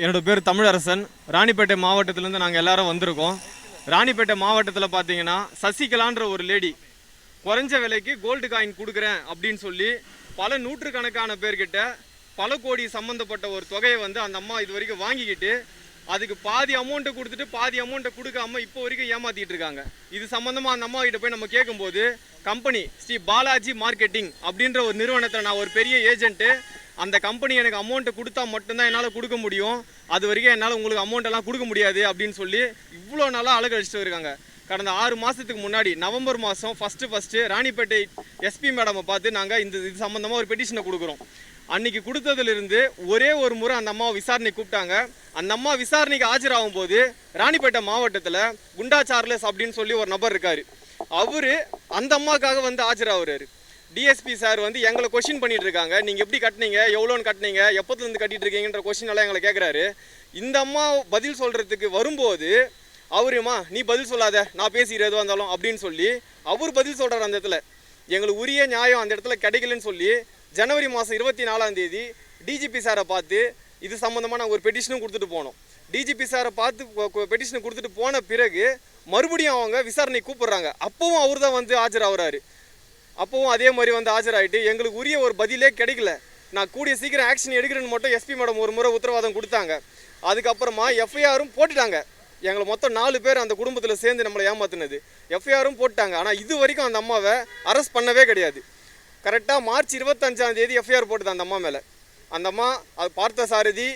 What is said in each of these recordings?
என்னோடய பேர் தமிழரசன். ராணிப்பேட்டை மாவட்டத்திலேருந்து நாங்கள் எல்லாரும் வந்திருக்கோம். ராணிப்பேட்டை மாவட்டத்தில் பார்த்தீங்கன்னா சசிகலான்ற ஒரு லேடி குறைஞ்ச விலைக்கு கோல்டு காயின் கொடுக்குறேன் அப்படின்னு சொல்லி பல நூற்றுக்கணக்கான பேர்கிட்ட பல கோடி சம்மந்தப்பட்ட ஒரு தொகையை வந்து அந்த அம்மா இது வரைக்கும் வாங்கிக்கிட்டு அதுக்கு பாதி அமௌண்ட்டை கொடுத்துட்டு பாதி அமௌண்ட்டை கொடுக்காம இப்போ வரைக்கும் ஏமாத்திட்டு இருக்காங்க. இது சம்மந்தமாக அந்த அம்மா கிட்ட போய் நம்ம கேட்கும்போது கம்பெனி ஸ்ரீ பாலாஜி மார்க்கெட்டிங் அப்படின்ற ஒரு நிறுவனத்தில் நான் ஒரு பெரிய ஏஜென்ட்டு அந்த கம்பெனி எனக்கு அமௌண்ட்டை கொடுத்தா மட்டும்தான் என்னால் கொடுக்க முடியும். அது வரைக்கும் என்னால் உங்களுக்கு அமௌண்ட் எல்லாம் கொடுக்க முடியாது அப்படின்னு சொல்லி இவ்வளோ நாளாக அழகழிச்சிட்டு இருக்காங்க. கடந்த ஆறு மாதத்துக்கு முன்னாடி நவம்பர் மாதம் ஃபஸ்ட்டு ஃபஸ்ட்டு ராணிப்பேட்டை எஸ்பி மேடமை பார்த்து நாங்கள் இந்த இது சம்மந்தமாக ஒரு பெட்டிஷனை கொடுக்குறோம். அன்றைக்கி கொடுத்ததுலேருந்து ஒரே ஒரு முறை அந்த அம்மாவை விசாரணை கூப்பிட்டாங்க. அந்த அம்மா விசாரணைக்கு ஆஜராகும் போது ராணிப்பேட்டை மாவட்டத்தில் குண்டா சார்லஸ் அப்படின்னு சொல்லி ஒரு நபர் இருக்கார். அவர் அந்த அம்மாவுக்காக வந்து ஆஜராகிறாரு. டிஎஸ்பி சார் வந்து எங்களை கொஷின் பண்ணிட்டு இருக்காங்க நீங்க எப்படி கட்டினீங்க? எவ்வளோன்னு கட்டினீங்க? எப்போதுலேருந்து கட்டிட்டு இருக்கீங்கன்ற கொஷின் எல்லாம் எங்களை கேட்குறாரு இந்த அம்மா பதில் சொல்றதுக்கு வரும்போது அவருமா நீ பதில் சொல்லாத. நான் பேசிக்கிறேன் எதுவாக இருந்தாலும் அப்படின்னு சொல்லி அவர் பதில் சொல்கிறார் அந்த இடத்துல. எங்களுக்கு உரிய நியாயம் அந்த இடத்துல கிடைக்கலன்னு சொல்லி ஜனவரி மாதம் இருபத்தி நாலாம் தேதி டிஜிபி சாரை பார்த்து இது சம்மந்தமாக நாங்கள் ஒரு பெட்டிஷனும் கொடுத்துட்டு போனோம். டிஜிபி சாரை பார்த்து பெட்டிஷனை கொடுத்துட்டு போன பிறகு மறுபடியும் அவங்க விசாரணை கூப்பிடுறாங்க. அப்பவும் அவர் தான் வந்து ஆஜராகிறாரு. அப்பவும் அதே மாதிரி வந்து ஆஜராகிட்டு எங்களுக்கு உரிய ஒரு பதிலே கிடைக்கல. நான் கூடிய சீக்கிரம் ஆக்ஷன் எடுக்கிறேன்னு மட்டும் எஸ்பி மேடம் ஒரு முறை உத்தரவாதம் கொடுத்தாங்க. அதுக்கப்புறமா எஃப்ஐஆரும் போட்டுட்டாங்க. எங்களை மொத்தம் நாலு பேர் அந்த குடும்பத்தில் சேர்ந்து நம்மளை ஏமாத்தினது. எஃப்ஐஆரும் போட்டாங்க ஆனால் இது வரைக்கும் அந்த அம்மாவை அரெஸ்ட் பண்ணவே கிடையாது. கரெக்டாக மார்ச் இருபத்தஞ்சாம் தேதி எஃப்ஐஆர் போட்டுது அந்த அம்மா மேலே. அந்த அம்மா அது பார்த்த சாரதி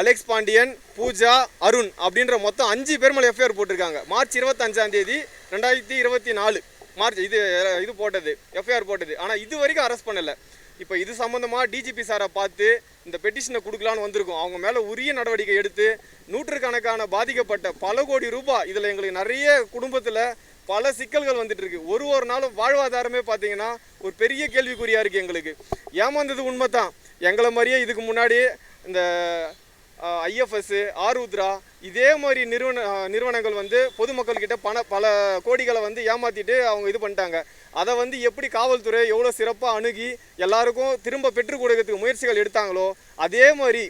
அலெக்ஸ் பாண்டியன் பூஜா அருண் அப்படின்ற மொத்தம் அஞ்சு பேர் மேலே எஃப்ஐஆர் போட்டிருக்காங்க. மார்ச் இருபத்தஞ்சாம் தேதி ரெண்டாயிரத்தி இருபத்தி நாலு. மார்ச் இது இது போட்டது எஃப்ஐஆர் போட்டது. ஆனால் இது வரைக்கும் அரெஸ்ட் பண்ணலை. இப்போ இது சம்மந்தமாக டிஜிபி சாரை பார்த்து இந்த பெட்டிஷனை கொடுக்கலான்னு வந்திருக்கோம். அவங்க மேலே உரிய நடவடிக்கை எடுத்து நூற்றுக்கணக்கான பாதிக்கப்பட்ட பல கோடி ரூபாய் இதில் எங்களுக்கு நிறைய குடும்பத்தில் பல சிக்கல்கள் வந்துட்டு இருக்கு. ஒரு ஒரு நாளும் வாழ்வாதாரமே பார்த்தீங்கன்னா ஒரு பெரிய கேள்விக்குறியாக இருக்குது எங்களுக்கு. ஏமாந்தது உண்மை தான் எங்களை மாதிரியே இதுக்கு முன்னாடி இந்த ஐஎஃப்எஸ்ஸு ஆருத்ரா இதே மாதிரி நிறுவன நிறுவனங்கள் வந்து பொதுமக்கள்கிட்ட பண பல கோடிகளை வந்து ஏமாத்திட்டு அவங்க இது பண்ணிட்டாங்க. அதை வந்து எப்படி காவல்துறை எவ்வளோ சிறப்பாக அணுகி எல்லாருக்கும் திரும்ப பெற்றுக் கொடுக்கறதுக்கு முயற்சிகள் எடுத்தாங்களோ அதே மாதிரி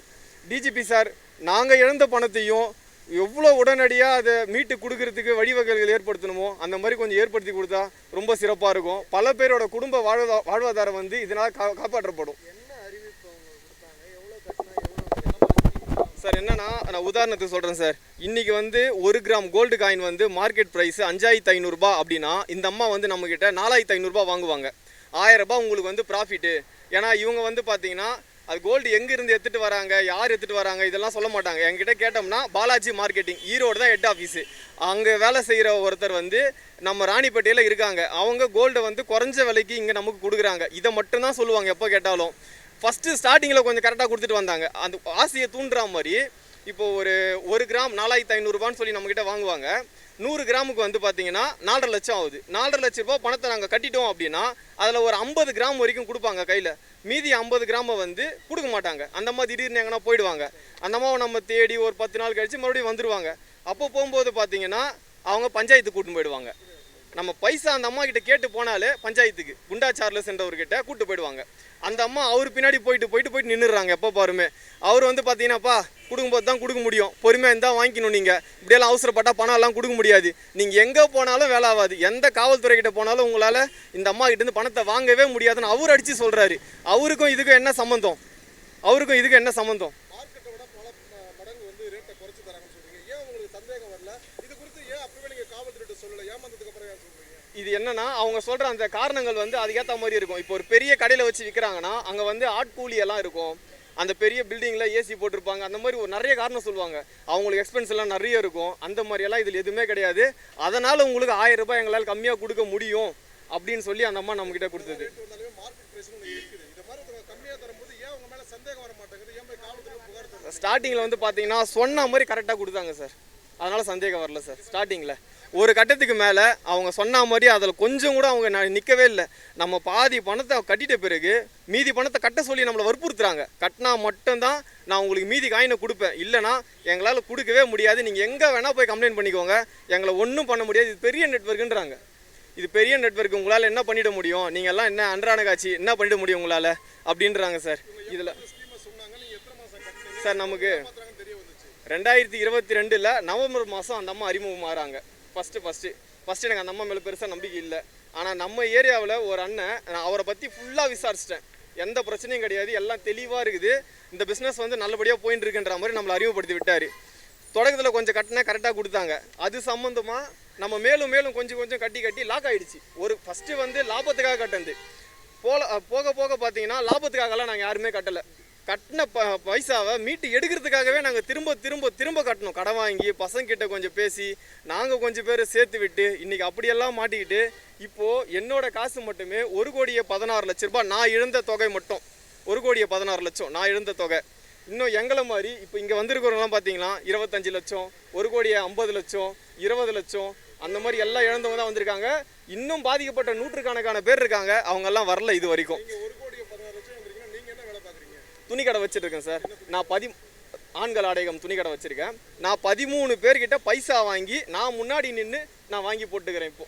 டிஜிபி சார் நாங்கள் இழந்த பணத்தையும் எவ்வளோ உடனடியாக அதை மீட்டு கொடுக்கறதுக்கு வழிவகைகள் ஏற்படுத்தணுமோ அந்த மாதிரி கொஞ்சம் ஏற்படுத்தி கொடுத்தா ரொம்ப சிறப்பாக இருக்கும். பல பேரோட குடும்ப வாழ்வா வாழ்வாதாரம் வந்து இதனால் கா காப்பாற்றப்படும். சார் என்னன்னா நான் உதாரணத்துக்கு சொல்கிறேன் சார். இன்றைக்கி வந்து ஒரு கிராம் கோல்டு காயின் வந்து மார்க்கெட் ப்ரைஸ் அஞ்சாயிரத்து ஐநூறுரூபா அப்படின்னா இந்த அம்மா வந்து நம்மக்கிட்ட நாலாயிரத்து ஐநூறுரூபா வாங்குவாங்க. ஆயிரரூபா உங்களுக்கு வந்து ப்ராஃபிட்டு ஏன்னா இவங்க வந்து பார்த்தீங்கன்னா அது கோல்டு எங்கேருந்து எடுத்துகிட்டு வராங்க யார் எடுத்துகிட்டு வராங்க இதெல்லாம் சொல்ல மாட்டாங்க. என்கிட்ட கேட்டோம்னா பாலாஜி மார்க்கெட்டிங் ஈரோடு தான் ஹெட் ஆஃபீஸு அங்கே வேலை செய்கிற ஒருத்தர் வந்து நம்ம ராணிப்பேட்டையில் இருக்காங்க. அவங்க கோல்டை வந்து குறைஞ்ச விலைக்கு இங்கே நமக்கு கொடுக்குறாங்க. இதை மட்டும்தான் சொல்லுவாங்க எப்போ கேட்டாலும். ஃபஸ்ட்டு ஸ்டார்டிங்கில் கொஞ்சம் கரெக்டாக கொடுத்துட்டு வந்தாங்க. அந்த ஆசையை தூண்டுற மாதிரி இப்போ ஒரு ஒரு கிராம் நாலாயிரத்து ஐநூறுரூபான்னு சொல்லி நம்மக்கிட்ட வாங்குவாங்க. நூறு கிராமுக்கு வந்து பார்த்தீங்கன்னா நாலரை லட்சம் ஆகுது. நாலரை லட்ச ரூபா பணத்தை நாங்கள் கட்டிட்டோம் அப்படின்னா அதில் ஒரு ஐம்பது கிராம் வரைக்கும் கொடுப்பாங்க கையில். மீதி ஐம்பது கிராமை வந்து கொடுக்க மாட்டாங்க. அந்த மாதிரி திடீர்னு எங்கன்னா போயிடுவாங்க. அந்த மாதிரி நம்ம தேடி ஒரு பத்து நாள் கழித்து மறுபடியும் வந்துடுவாங்க அப்போ போகும்போது பார்த்தீங்கன்னா அவங்க பஞ்சாயத்து கூட்டின்னு போயிடுவாங்க. நம்ம பைசா அந்த அம்மா கிட்ட கேட்டு போனாலே பஞ்சாயத்துக்கு குண்டா சார்லஸ் என்றவர்கிட்ட கூட்டு போயிடுவாங்க. அந்த அம்மா அவர் பின்னாடி போயிட்டு போயிட்டு போயிட்டு நின்றுறாங்க எப்போ பாருமே. அவர் வந்து பார்த்தீங்கன்னாப்பா கொடுக்கும்போது தான் கொடுக்க முடியும். பொறுமையாக இருந்தால் வாங்கிக்கணும் நீங்கள் இப்படியெல்லாம் அவசரப்பட்டா பணம் எல்லாம் கொடுக்க முடியாது. நீங்கள் எங்கே போனாலும் வேலை ஆகாது. எந்த காவல்துறை கிட்ட போனாலும் உங்களால் இந்த அம்மா கிட்டேருந்து பணத்தை வாங்கவே முடியாதுன்னு அவர் அடித்து சொல்கிறாரு அவருக்கும் இதுக்கும் என்ன சம்மந்தம் அவருக்கும் இதுக்கும் என்ன சம்மந்தம் மார்க்கெட்டை விட பல மடங்கு வந்து ரேட்டை குறைச்சி தராங்கன்னு சொல்றீங்க. ஏன் உங்களுக்கு சந்தேகம் வரல? இது குறித்து ஏன் அப்பவே இது என்னன்னா அவங்க சொல்ற அந்த காரணங்கள் வந்து அதுக்கேற்ற மாதிரி இருக்கும். இப்போ ஒரு பெரிய கடையில் வச்சு விற்கிறாங்கன்னா அங்கே வந்து ஆட்கூலி எல்லாம் இருக்கும். அந்த பெரிய பில்டிங்கில் ஏசி போட்டிருப்பாங்க. அந்த மாதிரி ஒரு நிறைய காரணம் சொல்லுவாங்க. அவங்களுக்கு எக்ஸ்பென்ஸ் எல்லாம் நிறைய இருக்கும். அந்த மாதிரி எல்லாம் இதில் எதுவுமே கிடையாது. அதனால உங்களுக்கு ஆயிரம் ரூபாய் எங்களால் கம்மியாக கொடுக்க முடியும் அப்படின்னு சொல்லி அந்த அம்மா நம்மக்கிட்ட கொடுத்தது. காவல்துறை புகார் தருது ஸ்டார்டிங்கில் வந்து பார்த்தீங்கன்னா சொன்ன மாதிரி கரெக்டாக கொடுத்தாங்க சார் அதனால சந்தேகம் வரல சார் ஸ்டார்டிங்கில் ஒரு கட்டத்துக்கு மேலே அவங்க சொன்ன மாதிரி அதில் கொஞ்சம் கூட அவங்க நிற்கவே இல்லை. நம்ம பாதி பணத்தை கட்டிட்ட பிறகு மீதி பணத்தை கட்ட சொல்லி நம்மளை வற்புறுத்துறாங்க. கட்டினா மட்டும்தான் நான் உங்களுக்கு மீதி காயினை கொடுப்பேன். இல்லைனா எங்களால் கொடுக்கவே முடியாது. நீங்கள் எங்கே வேணால் போய் கம்ப்ளைண்ட் பண்ணிக்கோங்க. எங்களை ஒன்றும் பண்ண முடியாது. இது பெரிய நெட்வொர்க்குன்றாங்க இது பெரிய நெட்வொர்க் உங்களால் என்ன பண்ணிட முடியும்? நீங்கள் எல்லாம் என்ன அன்றாட காட்சி என்ன பண்ணிட முடியும் உங்களால்? அப்படின்றாங்க சார். இதில் சார் நமக்கு ரெண்டாயிரத்தி இருபத்தி ரெண்டில் நவம்பர் மாதம் அந்த அம்மா அறிமுகம் மாறாங்க ஃபஸ்ட்டு ஃபஸ்ட்டு ஃபஸ்ட்டு எனக்கு அந்த அம்மா மேலே பெருசாக நம்பிக்கை இல்லை. ஆனால் நம்ம ஏரியாவில் ஒரு அண்ணன் நான் அவரை பற்றி ஃபுல்லாக விசாரிச்சிட்டேன். எந்த பிரச்சனையும் கிடையாது எல்லாம் தெளிவாக இருக்குது. இந்த பிஸ்னஸ் வந்து நல்லபடியாக போயின்னு இருக்குன்ற மாதிரி நம்மளை அறிமுகப்படுத்தி விட்டார். தொடக்கத்தில் கொஞ்சம் கட்டினா கரெக்டாக கொடுத்தாங்க. அது சம்மந்தமாக நம்ம மேலும் மேலும் கொஞ்சம் கொஞ்சம் கட்டி கட்டி லாக் ஆகிடுச்சு ஒரு ஃபஸ்ட்டு வந்து லாபத்துக்காக கட்டினது. போல போக போக பார்த்தீங்கன்னா லாபத்துக்காகலாம் நாங்கள் யாருமே கட்டலை. கட்டின ப பைசாவை மீட்டு எடுக்கிறதுக்காகவே நாங்கள் திரும்ப திரும்ப திரும்ப கட்டணும். கடை வாங்கி பசங்கிட்ட கொஞ்சம் பேசி நாங்கள் கொஞ்சம் பேர் சேர்த்து விட்டு இன்றைக்கி அப்படியெல்லாம் மாட்டிக்கிட்டு இப்போது என்னோட காசு மட்டுமே ஒரு கோடியே பதினாறு லட்ச ரூபாய் நான் இழந்த தொகை மட்டும். ஒரு கோடியே பதினாறு லட்சம் நான் இழந்த தொகை. இன்னும் எங்களை மாதிரி இப்போ இங்கே வந்திருக்கிறவங்களாம் பார்த்தீங்கன்னா இருபத்தஞ்சு லட்சம் ஒரு கோடியே ஐம்பது லட்சம் இருபது லட்சம் அந்த மாதிரி எல்லாம் இழந்தவங்க தான் வந்திருக்காங்க. இன்னும் பாதிக்கப்பட்ட நூற்றுக்கணக்கான பேர் இருக்காங்க. அவங்கெல்லாம் வரல இது வரைக்கும் நீங்க ஒரு கோடி பதினாறு லட்சம் வந்திருக்கீங்கன்னா நீங்க என்ன வேலை பாக்குறீங்க துணி கடை வச்சிருக்கேன் சார். நான் பதி ஆண்கள் ஆடையம் துணி கடை வச்சிருக்கேன். நான் பதிமூணு பேர்கிட்ட பைசா வாங்கி நான் முன்னாடி நின்று நான் வாங்கி போட்டுக்கிறேன் இப்போ.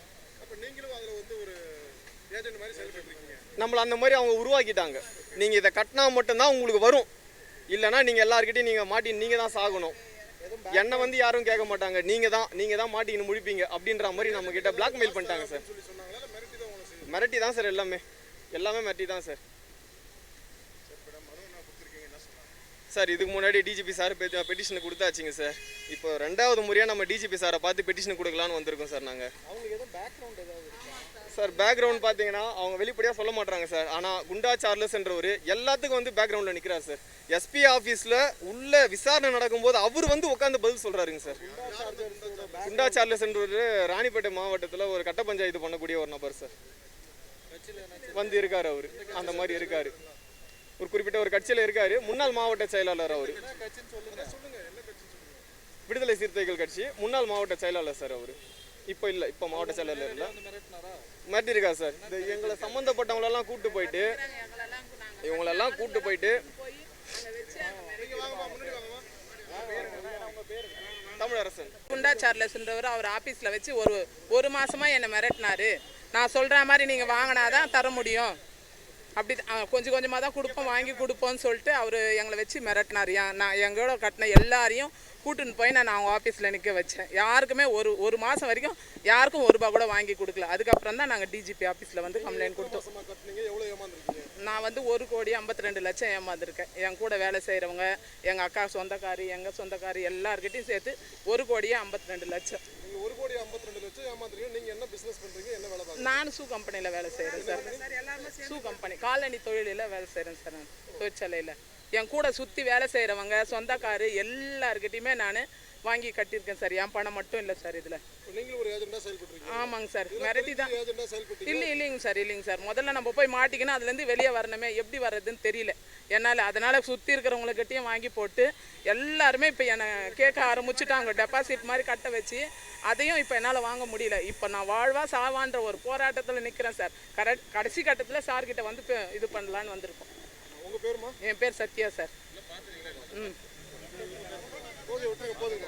நம்மளை அந்த மாதிரி அவங்க உருவாக்கிட்டாங்க. நீங்கள் இதை கட்டினா மட்டும்தான் உங்களுக்கு வரும். இல்லைன்னா நீங்கள் எல்லாருக்கிட்டையும் நீங்கள் மாட்டி நீங்கள் தான் சாகணும். என்னை வந்து யாரும் கேட்க மாட்டாங்க. நீங்கள் தான் நீங்கள் தான் மாட்டிக்கின்னு முடிப்பீங்க அப்படின்ற மாதிரி நம்ம கிட்ட பிளாக்மெயில் பண்ணிட்டாங்க சார். மிரட்டி தான் சார் எல்லாமே. எல்லாமே மிரட்டி தான் சார் மேடம் மனு என்ன கொடுத்துருக்கீங்க என்ன சொன்னாங்க சார் இதுக்கு முன்னாடி டிஜிபி சார் பெட்டிஷன் கொடுத்தாச்சுங்க சார். இப்போ ரெண்டாவது முறையாக நம்ம டிஜிபி சாரை பார்த்து பெட்டிஷன் கொடுக்கலான்னு வந்திருக்கோம் சார் நாங்கள் அவங்களுக்கு எதுவும் பேக்ரவுண்ட் ஏதாவது சார் பேக்ரவுண்ட் பார்த்தீங்கன்னா அவங்க வெளிப்படையாக சொல்ல மாட்டாங்க சார். ஆனால் குண்டா சார்லஸ் என்றவர் எல்லாத்துக்கும் வந்து பேக்ரவுண்டில் நிற்கிறார் சார். எஸ்பி ஆஃபீஸில் உள்ள விசாரணை நடக்கும்போது அவர் வந்து உட்காந்து பதில் சொல்கிறாருங்க சார். குண்டா சார்லஸ் என்றவர் ராணிப்பேட்டை மாவட்டத்தில் ஒரு கட்ட பஞ்சாயத்து பண்ணக்கூடிய ஒரு நபர் சார். வந்து இருக்கார் அவர். அந்த மாதிரி இருக்கார். ஒரு குறிப்பிட்ட ஒரு கட்சியில் இருக்கார். முன்னாள் மாவட்ட செயலாளர் அவர். விடுதலை சிறுத்தைகள் கட்சி. முன்னாள் மாவட்ட செயலாளர் சார் அவர். இப்போ இல்லை இப்போ மாவட்ட செயலாளர் இல்லை. வந்து மாட்டிருக்கா சார். இந்த எங்களை சம்மந்தப்பட்டவங்களெல்லாம் கூப்பிட்டு போயிட்டு இவங்களெல்லாம் கூப்பிட்டு போயிட்டு தமிழரசன். குண்டா சார்லஸ்ன்றவர் அவர் ஆஃபீஸில் வச்சு ஒரு ஒரு மாசமா என்னை மிரட்டினாரு. நான் சொல்கிற மாதிரி நீங்கள் வாங்கினாதான் தர முடியும். அப்படி கொஞ்சம் கொஞ்சமாக தான் கொடுப்போம் வாங்கி கொடுப்போம்னு சொல்லிட்டு அவர் எங்களை வச்சு மிரட்டினார். நான் எங்களோட கட்டின எல்லாரையும் கூட்டின்னு போய் நான் அவங்க ஆஃபீஸில் நிற்க வச்சேன். யாருக்குமே ஒரு ஒரு மாதம் வரைக்கும் யாருக்கும் ஒரு ரூபா கூட வாங்கி கொடுக்கல. அதுக்கப்புறம் தான் நாங்கள் டிஜிபி ஆஃபீஸில் வந்து கம்ப்ளைண்ட் கொடுத்தோம். நான் வந்து ஒரு கோடி ஐம்பத்தி ரெண்டு லட்சம் ஏமாந்துருக்கேன். என் கூட வேலை செய்கிறவங்க எங்கள் அக்கா சொந்தக்காரி எங்கள் சொந்தக்காரி எல்லார்கிட்டையும் சேர்த்து ஒரு கோடியே ஐம்பத்தி ரெண்டு லட்சம். ஒரு கோடி ஐம்பத்தி ரெண்டு லட்சம் ஏமாந்துருக்கீங்க நீங்க என்ன பிசினஸ் பண்றீங்க? என்ன வேலை பாக்குறீங்க நான் ஷூ கம்பெனியில் வேலை செய்கிறேன் சார் ஷூ கம்பெனி காலனி தொழிலில் வேலை செய்கிறேன் சார் நான். தொழிற்சாலையில். என் கூட சுற்றி வேலை செய்கிறவங்க சொந்தக்காரு எல்லார்கிட்டையுமே நான் வாங்கி கட்டியிருக்கேன் சார். என் பணம் மட்டும் இல்லை சார் இதில். ஆமாங்க சார். மிரட்டி தான். இல்லை இல்லைங்க சார் இல்லைங்க சார். முதல்ல நம்ம போய் மாட்டிக்கினா அதுலேருந்து வெளியே வரணுமே. எப்படி வர்றதுன்னு தெரியல. என்னால் அதனால் சுற்றி இருக்கிறவங்கக்கிட்டையும் வாங்கி போட்டு எல்லாருமே இப்போ என்னை கேட்க ஆரம்பிச்சுட்டாங்க. டெபாசிட் மாதிரி கட்ட வச்சு அதையும் இப்போ என்னால் வாங்க முடியல. இப்போ நான் வாழ்வா சாவான்ற ஒரு போராட்டத்தில் நிற்கிறேன் சார். கரெக்ட் கடைசி கட்டத்தில் சார்கிட்ட வந்து இப்போ இது பண்ணலான்னு வந்திருக்கோம். என் பேர் சத்யா சார். ம். போதுங்க.